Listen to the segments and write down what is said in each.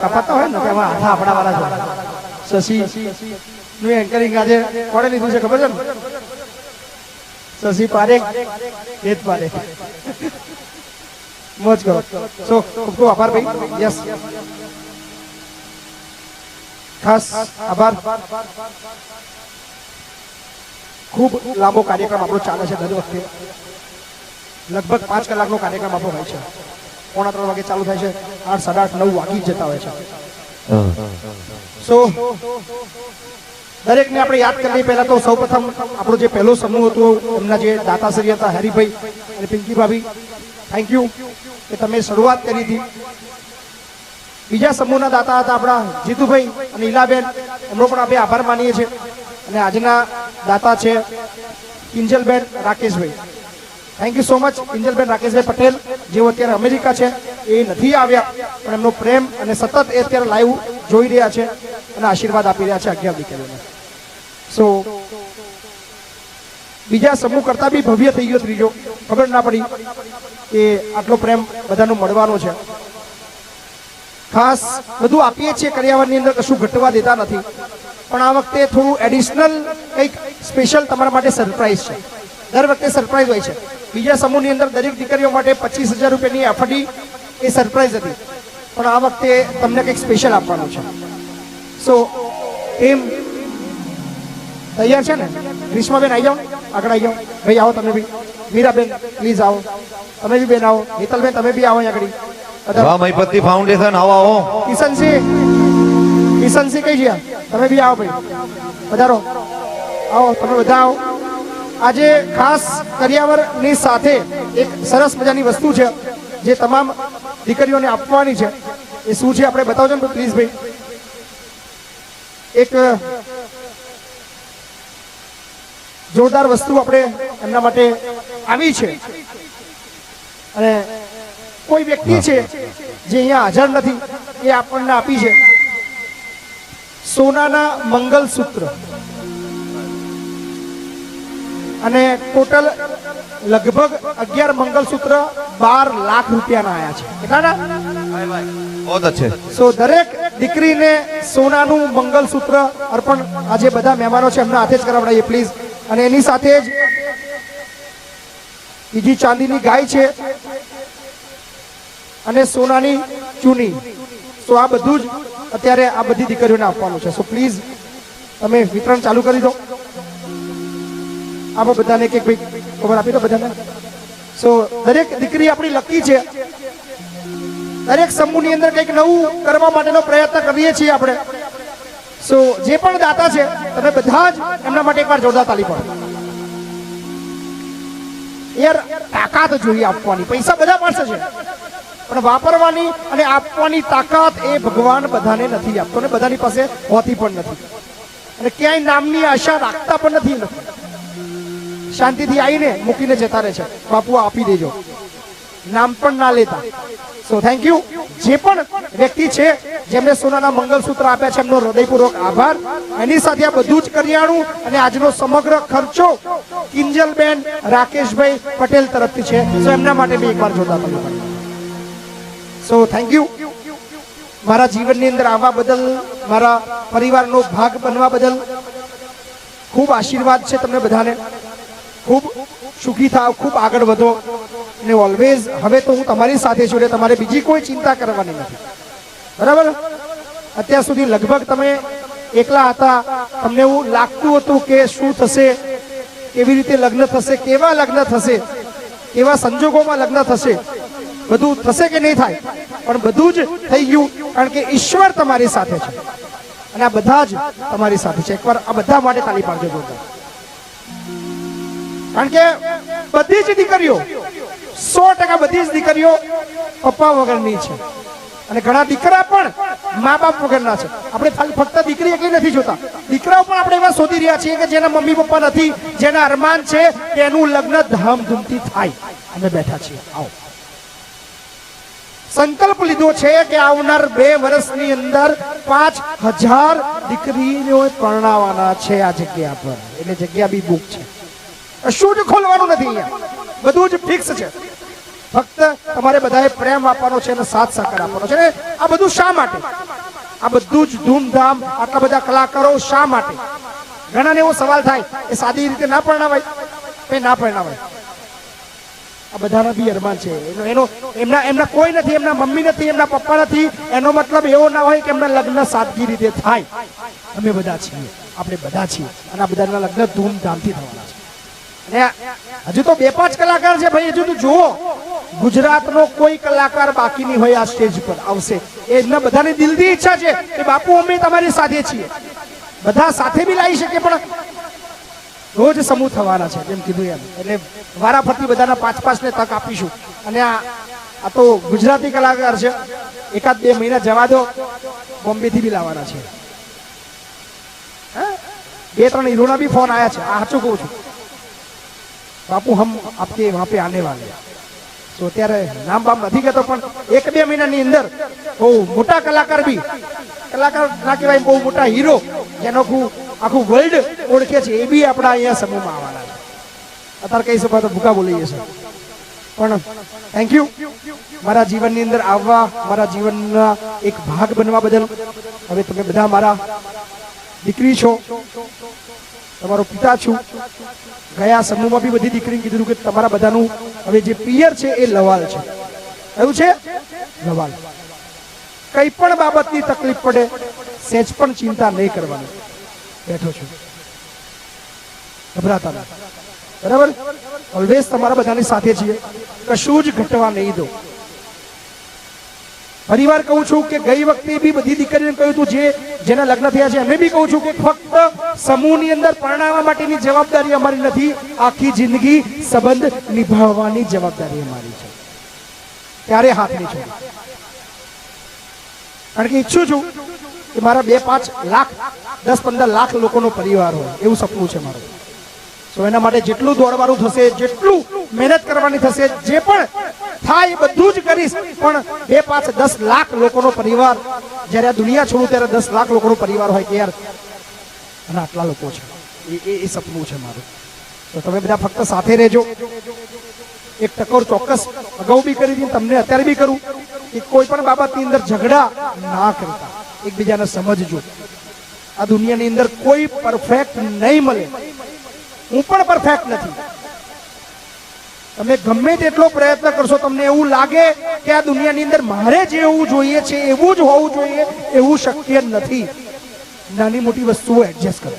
કપાતા હોય ને એમાં હાથા આપણા વાળા છે. શશી, નું એન્કરિંગ આજે કોણે લીધું છે ખબર છે ને? શશી પારેખ હેત પારેખ. મોજ કરો. સો, ખૂબ ખૂબ આભાર ભાઈ. યસ. ખાસ આભાર. ખૂબ લાંબો કાર્યક્રમ આપણો ચાલે છે દર વખતે. લગભગ પાંચ કલાકનો કાર્યક્રમ આપણો હોય છે. પોણા ત્રણ વાગે ચાલુ થાય છે. આઠ સાડા આઠ નવ વાગી જતા હોય છે. સો દરેકને આપણે યાદ કરીએ પહેલા તો સૌપ્રથમ આપણો જે પહેલો સમૂહ હતો એમના જે દાતાશ્રી હતા હરિભાઈ અને પિંકી ભાભી. થેન્ક યુ કે તમે શરૂઆત કરી હતી. બીજા સમૂહના દાતા હતા આપણા જીતુભાઈ અને ઈલાબેન. એમનો પણ આપણે આભાર માનીએ છીએ. અને આજના દાતા છે કિંજલબેન રાકેશભાઈ. Thank you so much Kinjalben રાકેશભાઈ પટેલ જેઓ અત્યારે અમેરિકા છે. એ નથી આવ્યા, પણ એમનો પ્રેમ અને સતત એ અત્યારે લાઈવ જોઈ રહ્યા છે અને આશીર્વાદ આપી રહ્યા છે અગિયાર દીકરીઓને સો બીજા સમૂહ કરતા બી ભવ્ય થઈ ગયો ત્રીજો. ખબર ના પડી કે આટલો પ્રેમ બધાનો મળવાનો છે. ખાસ બધું આપીએ છીએ કર્યાવરની અંદર, કશું ઘટવા દેતા નથી. પણ આ વખતે થોડું એડિશનલ કંઈક સ્પેશિયલ તમારા માટે સરપ્રાઈઝ છે. દર વખતે સરપ્રાઈઝ હોય છે. બીજા સમૂહની અંદર દરેક દીકરીઓ માટે પચીસ હજાર રૂપિયાની એફડી એ સરપ્રાઈઝ હતી. પણ આ વખતે તમને કંઈક સ્પેશિયલ આપવાનું છે. સો એમ તૈયાર છે ને? ગ્રીષ્માબેન આવી જાઓ. આગળ આવી જાઓ. ભાઈ આવો તમે બી. મીરાબેન પ્લીઝ આવો. તમે બી બેન આવો. હેતલબેન તમે બી આવો આગળ. વાહ મહીપતિ ફાઉન્ડેશન આવો આવો. કિશનસિંહ. કિશનસિંહ કઈ ગયા? તમે બી આવો ભાઈ. વધારો. આવો તમે બધા આવો. આજે ખાસ કરિયાવરની સાથે એક સરસ મજાની વસ્તુ છે જે તમામ દીકરીઓને આપવાની છે. એ શું છે આપણે બતાવજો ને પ્લીઝ ભાઈ એક જોરદાર વસ્તુ આપણે એમના માટે આવી છે. અને કોઈ વ્યક્તિ છે જે અહીંયા હાજર નથી, એ આપણને આપી છે. સોનાના મંગલસૂત્ર. અને ટોટલ લગભગ અગિયાર મંગલસૂત્ર બાર લાખ રૂપિયાના આયા છે. કેટલાના સો દરેક દીકરીને સોનાનું મંગલસૂત્ર અર્પણ આજે બધા મહેમાનો છે એમના હાથે જ કરાવડાવીએ પ્લીઝ અને એની સાથે જ બીજી ચાંદીની ગાય છે અને સોનાની ચૂની. તો આ બધું જ અત્યારે આ બધી દીકરીઓને આપવાનું છે. સો પ્લીઝ તમે વિતરણ ચાલુ કરી દો. આમાં બધાને એક ભાઈ ખબર આપી દો બધાને. સો દરેક દીકરી આપણી લકી છે. દરેક સમૂહની અંદર કંઈક નવું કરવા માટેનો પ્રયત્ન કરીએ છીએ આપણે. સો જે પણ દાતા છે, તમે બધા જ એમના માટે એકવાર જોરદાર તાલી પાડો. યાર, તાકાત જોઈએ આપવાની. પૈસા બધા પાસે છે. પણ વાપરવાની અને આપવાની તાકાત એ ભગવાન બધાને નથી આપતો ને બધાની પાસે હોતી પણ નથી. અને ક્યાંય નામની આશા રાખતા પણ નથી. લોકો શાંતિથી આવીને મૂકીને જતા રહે છે. બાપુ આપી દેજો. નામ પણ ના લેતા. સો થેન્ક યુ જે પણ વ્યક્તિ છે, જેમને સોનાના મંગલસૂત્ર આપ્યા છે, એમનો હૃદયપૂર્વક આભાર. એની સાથે આ બધું જ કરિયાણું અને આજનો સમગ્ર ખર્ચો કિંજલબેન રાકેશભાઈ પટેલ તરફથી છે. સો એમના માટે બી એકવાર જોતા તમે સો થેન્ક યુ મારા જીવનની અંદર આવવા બદલ, મારા પરિવારનો ભાગ બનવા બદલ ખૂબ આશીર્વાદ છે તમને બધાને. ખૂબ સુખી થાવ, ખૂબ આગળ વધો. અને ઓલવેઝ હવે તો હું તમારી સાથે છું એટલે તમારે બીજી કોઈ ચિંતા કરવાની નથી. બરાબર? અત્યાર સુધી લગભગ તમે એકલા હતા. તમને એવું લાગતું હતું કે શું થશે, કેવી રીતે લગ્ન થશે, કેવા લગ્ન થશે, કેવા સંજોગોમાં લગ્ન થશે. બધું થશે કે નહીં થાય? પણ બધું જ થઈ ગયું કારણ કે ઈશ્વર તમારી સાથે છે. અને આ બધા જ તમારી સાથે છે. એકવાર આ બધા માટે તાલી પાડજો જોરદાર કારણ કે બધી જ દીકરીઓ, સો ટકા બધી જ દીકરીઓ પપ્પા વગરની છે. અને ઘણા દીકરા પણ મા બાપ વગરના છે. આપણે ખાલી ફક્ત દીકરી એકલી નથી જોતા. દીકરાઓ પણ આપણે એવા શોધી રહ્યા છીએ કે જેના મમ્મી પપ્પા નથી, જેના અરમાન છે તેનું લગ્ન ધામધૂમથી થાય. અમે બેઠા છીએ. આવો. સંકલ્પ લીધો છે કે આવનાર બે વર્ષની અંદર પાંચ હજાર દીકરીઓ પરણાવવાના છે આ જગ્યા પર. એટલે જગ્યા બી બુક છે. કશું જ ખોલવાનું નથી અહીંયા? બધું જ ફિક્સ છે. ફક્ત તમારે બધાએ પ્રેમ આપવાનો છે અને સાથ સહકાર આપવાનો છે. આ બધું શા માટે? આ બધું જ ધૂમધામ આટલા બધા કલાકારો શા માટે? ઘણાને એવો સવાલ થાય એ સાદી રીતે ના પરણાવાય? એ ના પરણાવાય. આ બધાના બી અરમાન છે. એનો એમના એમના કોઈ નથી, એમના મમ્મી નથી, એમના પપ્પા નથી. એનો મતલબ એવો ના હોય કે એમના લગ્ન સાદગી રીતે થાય. અમે બધા છીએ. આપણે બધા છીએ. અને આ બધાના લગ્ન ધૂમધામથી થવાના હજુ તો બે પાંચ કલાકાર છે ભાઈ, હજુ તો જુઓ. ગુજરાતનો કોઈ કલાકાર બાકી નહીં હોય આ સ્ટેજ પર. આવશે. એમના બધાની દિલથી ઈચ્છા છે કે બાપુ, અમે તમારી સાથે છીએ. બધા સાથે બી લાવી શકે પણ રોજ સમૂહ થવાના છે, જેમ કીધું એમ. એટલે વારાફરતી બધાના પાંચ પાંચ ને તક આપીશું. અને આ આ તો ગુજરાતી કલાકાર છે. એકાદ બે મહિના જવા દો. બોમ્બે થી બી લાવવાના છે? બે ત્રણ હીરોના બી ફોન આવ્યા છે. આ સાચું કહું છું. બાપુ હમ આપકે વહાં પે આને વાલે हैं. તો અત્યારે નામ બામ નથી કહેતો પણ એક બે મહિનાની અંદર બહુ મોટા કલાકાર બી કલાકાર ના કહેવાય બહુ મોટા હીરો જેનો આખું આખું વર્લ્ડ ઓળખે છે એ બી આપણા અહીંયા સમૂહમાં આવવાના છે અત્યારે કહી શકો તો ભૂકા બોલી જશે પણ થેન્ક યુ મારા જીવનની અંદર આવવા મારા જીવનના એક ભાગ બનવા બદલ હવે તમે બધા મારા દીકરી છો તમારો પિતા છું. ગયા સમૂહમાં બી બધી દીકરીને કીધું કે તમારા બધાનું હવે જે પિયર છે એ લવાલ છે. કયું છે? લવાલ. કઈ પણ બાબતની તકલીફ પડે સેજ પણ ચિંતા નહીં કરવાની. બેઠો છું. ગભરાતા બરાબર? ઓલવેઝ તમારા બધાની સાથે છીએ. કશું જ ઘટવા નહીં દો. ફરીવાર કહું છું કે ગઈ વખતે બી બધી દીકરીઓને કહ્યું હતું જે જેના લગ્ન થયા છે, એમને બી કહું છું કે ફક્ત સમૂહની અંદર પરણાવવા માટેની જવાબદારી અમારી નથી, આખી જિંદગી સંબંધ નિભાવવાની જવાબદારી અમારી છે. ત્યારે હાથ નહીં છોડો. કારણ કે ઈચ્છું છું કે મારા બે પાંચ લાખ, દસ પંદર લાખ લોકોનો પરિવાર હોય, એવું સપનું છે મારું. તો એના માટે જેટલું દોડવાનું થશે, જેટલું મહેનત કરવાની થશે, જે પણ થાય એ બધું જ કરીશ. પણ બે પાંચ દસ લાખ લોકોનો પરિવાર, જ્યારે આ દુનિયા છોડું ત્યારે દસ લાખ લોકોનો પરિવાર હોય કે યાર, અને આટલા લોકો છે. એ- એ સપનું છે મારું. તો તમે બધા ફક્ત સાથે રહેજો. એક ટકોર ચોક્કસ અગાઉ બી કરી હતી તમને અત્યારે બી કરું, કે કોઈ પણ બાબતની અંદર ઝઘડા ના કરતા. એકબીજાને સમજજો. આ દુનિયાની અંદર કોઈ પરફેક્ટ નહીં મળે. હું પણ પરફેક્ટ નથી. તમે ગમે તેટલો પ્રયત્ન કરશો, તમને એવું લાગે કે આ દુનિયાની અંદર મારે જે એવું જોઈએ છે, એવું જ હોવું જોઈએ, એવું શક્ય નથી. નાની મોટી વસ્તુઓ એડજસ્ટ કરો.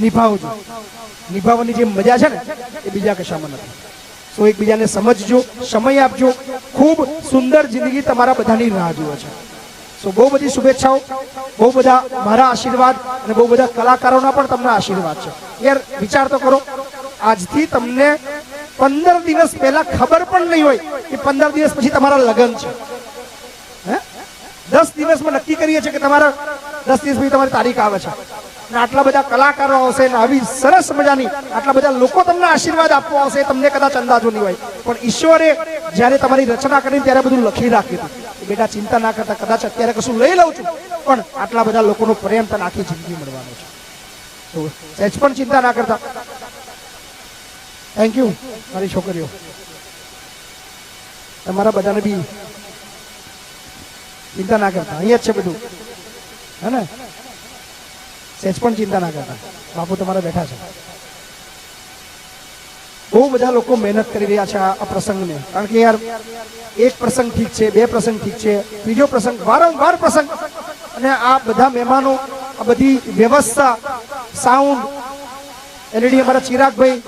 નિભાવજો. નિભાવવાની જે મજા છે ને, એ બીજા કશામાં નથી. તો એકબીજાને સમજજો, સમય આપજો. ખૂબ સુંદર જિંદગી તમારા બધાની રાહ જુએ છે. સો બહુ બધી શુભેચ્છાઓ, બહુ બધા મારા આશીર્વાદ અને બહુ બધા કલાકારોના પણ તમને આશીર્વાદ છે. યાર વિચાર તો કરો, આજથી તમને પંદર દિવસ પહેલા ખબર પણ નહીં હોય કે પંદર દિવસ પછી તમારા લગ્ન છે. હે? દસ દિવસમાં નક્કી કરીએ છીએ કે તમારા દસ દિવસ પછી તમારી તારીખ આવે છે. અને આટલા બધા કલાકારો આવશે ને આવી સરસ મજાની આટલા બધા લોકો તમને આશીર્વાદ આપવા આવશે, તમને કદાચ અંદાજો નહીં હોય. પણ ઈશ્વરે જ્યારે તમારી રચના કરી ત્યારે બધું લખી રાખ્યું હતું. બેટા ચિંતા ના કરતા કદાચ અત્યારે કશું લઈ લઉં છું. પણ આટલા બધા લોકોનો પ્રેમ તને આખી જિંદગી મળવાનો છે. તો સહેજ પણ ચિંતા ના કરતા. થેન્ક યુ મારી છોકરીઓ. તમારા બધાને બી ચિંતા ના કરતા. અહીંયા જ છે બધું. હે ને? સહેજ પણ ચિંતા ના કરતા. બાપુ તમારા બેઠા છે. બહુ બધા લોકો મહેનત કરી રહ્યા છે આ પ્રસંગને. કારણ કે યાર, એક પ્રસંગ ઠીક છે, બે પ્રસંગ ઠીક છે, ત્રીજો પ્રસંગ વારંવાર પ્રસંગ. અને આ બધા મહેમાનો, આ બધી વ્યવસ્થા, સાઉન્ડ, એલઈડી અમારા ચિરાગભાઈ,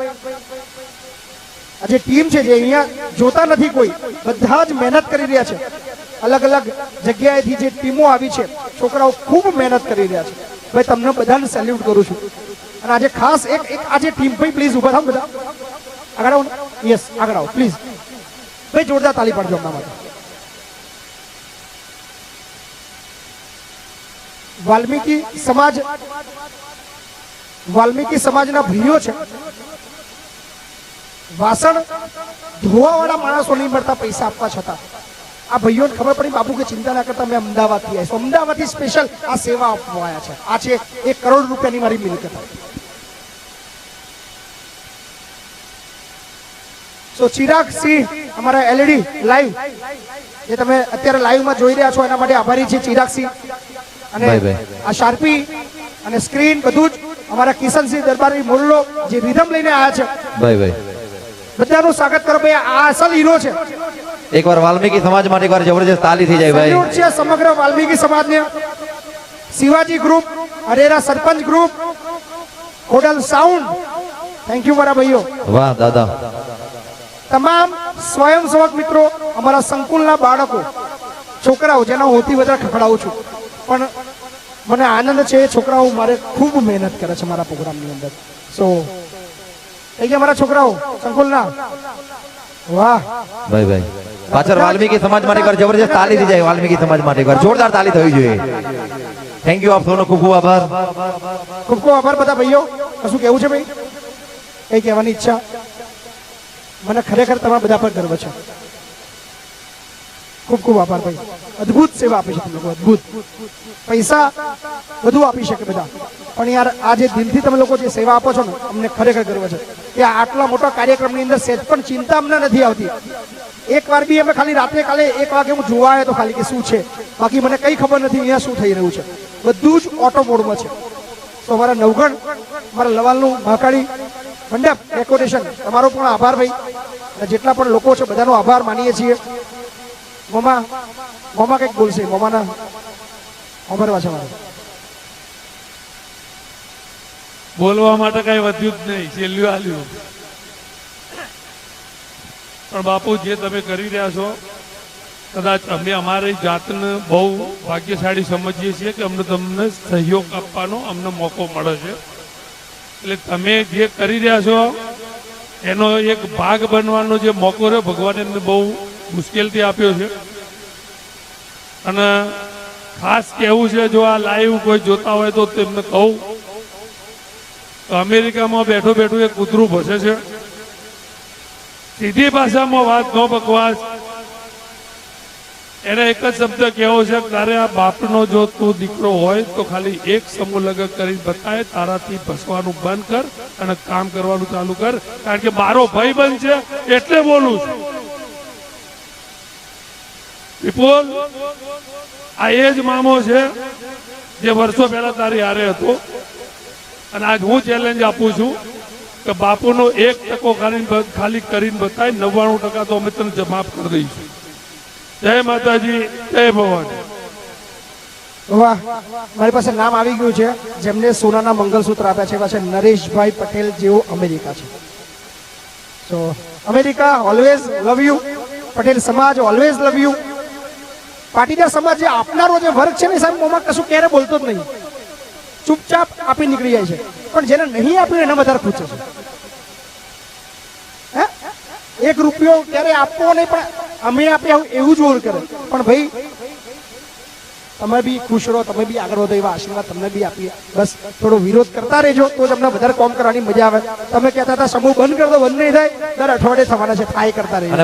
આ જે ટીમ છે જે અહીંયા જોતા નથી કોઈ, બધા જ મહેનત કરી રહ્યા છે. અલગ અલગ જગ્યાએથી જે ટીમો આવી છે, છોકરાઓ ખૂબ મહેનત કરી રહ્યા છે. ભાઈ, તમને બધાને સેલ્યુટ કરું છું. અને આજે ખાસ એક એક આજે ટીમ ભાઈ પ્લીઝ ઊભા થાવ બધા. આગળ આવો યસ આગળ આવો પ્લીઝ ભાઈ જોરદાર તાલી પાડજો હમણાં માટે વાલ્મીકી સમાજ વાલ્મીકી સમાજના ભાઈઓ છે વાસણ ધોવાવાળા માણસો નહીં મળતા પૈસા આપવા છતાં આ ભાઈઓને ખબર પડી બાપુ કે ચિંતા ના કરતા મેં અમદાવાદથી આવ્યા છું અમદાવાદથી સ્પેશિયલ આ સેવા આપવા આવ્યા છે આ છે એક કરોડ રૂપિયાની મારી મિલકત સો ચિરાગ સિંહ અમારા એલઈડી લાઈવ જે તમે અત્યારે લાઈવમાં જોઈ રહ્યા છો એના માટે આભારી છે ચિરાગ સિંહ અને. આ શાર્પી અને સ્ક્રીન બધું જ અમારા કિશનસિંહ દરબારી મોરલો જે રિધમ લઈને આવ્યા છે. ભાઈ ભાઈ બધાનું સ્વાગત કરો ભાઈ આ અસલ હીરો છે. એકવાર વાલ્મીકી સમાજ માટે એકવાર જબરજસ્ત તાલી થઈ જાય ભાઈ. છે સમગ્ર વાલ્મીકી સમાજને. Shivaji group Arera sarpanch group Hodal sound thank you મારા ભાઈઓ. વાહ દાદા. તમામ સ્વયંસેવક મિત્રો અમારા સંકુલના બાળકો છોકરાઓ જેના હું સૌથી વધારે ખખડાવું છું પણ મને આનંદ છે એ છોકરાઓ મારે ખૂબ મહેનત કરે છે મારા પ્રોગ્રામની અંદર. સો થઈ ગયા મારા છોકરાઓ સંકુલના? વાહ. ભાઈ ભાઈ. પાછળ વાલ્મીકી સમાજ માટે એકવાર જબરજસ્ત તાલી થઈ જાય વાલ્મીકી સમાજ માટે એકવાર જોરદાર તાલી થવી જોઈએ. થેન્ક યુ આપ સૌનો ખૂબ ખૂબ આભાર. ખૂબ ખૂબ આભાર બધા ભાઈઓ. કશું કેવું છે ભાઈ? કઈ કહેવાની ઈચ્છા? મને ખરેખર તમારા બધા પર ગર્વ છે. ખૂબ ખૂબ આભાર ભાઈ. અદ્ભુત સેવા આપી છે તમે લોકો, અદ્ભુત. પૈસા બધું આપી શકે બધા. પણ યાર, આ જે દિલથી તમે લોકો જે સેવા આપો છો ને, અમને ખરેખર ગર્વ છે. કે આટલા મોટા કાર્યક્રમની અંદર સેજ પણ ચિંતા અમને નથી આવતી. એક વાર બી અમે ખાલી રાત્રે કાલે એક વાગે હું જોવા આવ્યો તો ખાલી કે શું છે? બાકી મને કઈ ખબર નથી, અહીંયા શું થઈ રહ્યું છે. બધું જ ઓટો મોડમાં છે. તો અમારા નવગણ અમારા લવાલનું મહાકાળી મંડપ ડેકોરેશન તમારો પણ આભાર ભાઈ. જેટલા પણ લોકો છે, બધાનો આભાર માનીએ છીએ. મોમા મોમા કંઈક બોલશે? મોમાના સાંભળવા છે મારે બોલવા માટે કઈ વધ્યું જ નહીં. છેલ્લું આલ્યું. પણ બાપુ, જે તમે કરી રહ્યા છો, કદાચ અમે અમારી જાતને બહુ ભાગ્યશાળી સમજીએ છીએ કે અમને તમને સહયોગ આપવાનો અમને મોકો મળે છે. એટલે તમે જે કરી રહ્યા છો, એનો એક ભાગ બનવાનો જે મોકો રહ્યો, ભગવાને બહુ મુશ્કેલથી આપ્યો છે. અને ખાસ કહેવું છે, જો આ લાઈવ કોઈ જોતા હોય તો તેમને કહું, તો અમેરિકામાં બેઠું બેઠું એક કૂતરું ભસે છે. સીધી ભાષામાં વાત ન બકવાસ એને એક જ શબ્દ કહેવો છે, તારે આ બાપનો જો તું દીકરો હોય, તો ખાલી એક સમૂહ લગ્ન કરી બતાય, તારાથી ભસવાનું બંધ કર અને કામ કરવાનું ચાલુ કર. કારણ કે મારો ભાઈ બંધ છે, એટલે બોલું છું. વિપુલ, આ એ જ મામો છે, જે વર્ષો પહેલા તારી હારે હતો. અને આજ હું ચેલેન્જ આપું છું કે બાપુનો એક ટકો ખાલી ખાલી કરીને બતાય, નવ્વાણું ટકા તો અમે તને માફ કરી દઈશું. જય માતાજી, જય ભવાની. વાહ, મારી પાસે નામ આવી ગયું છે, જેમને સોનાના મંગલસૂત્ર આપ્યા છે, એવા છે નરેશભાઈ પટેલ જેવો અમેરિકા છે. So America always love you Patel સમાજ ઓલવેઝ લવ યુ પાટીદાર સમાજ જે આપનારો જે વર્ગ છે ને સાહેબ મોમાં કશું ક્યારે બોલતો જ નહીં. ચૂપચાપ આપી નીકળી જાય છે. પણ જેને નહીં આપ્યું એના વધારે પૂછે છે એક રૂપિયો ક્યારે આપવો નહીં, પણ અમે આપણે એવું જ ઓર કરે. પણ ભાઈ, તમે બી ખુશ રહો, તમે બી આગળ વધો, એવા આશીર્વાદ તમને બી આપીએ. બસ, થોડો વિરોધ કરતા રહેજો, તો તમને વધારે કોમ કરવાની મજા આવે. તમે કહેતા હતા, સમૂહ બંધ કરી બંધ નહીં થાય. દર અઠવાડિયે થવાના છે, થાય કરતા રહેજો.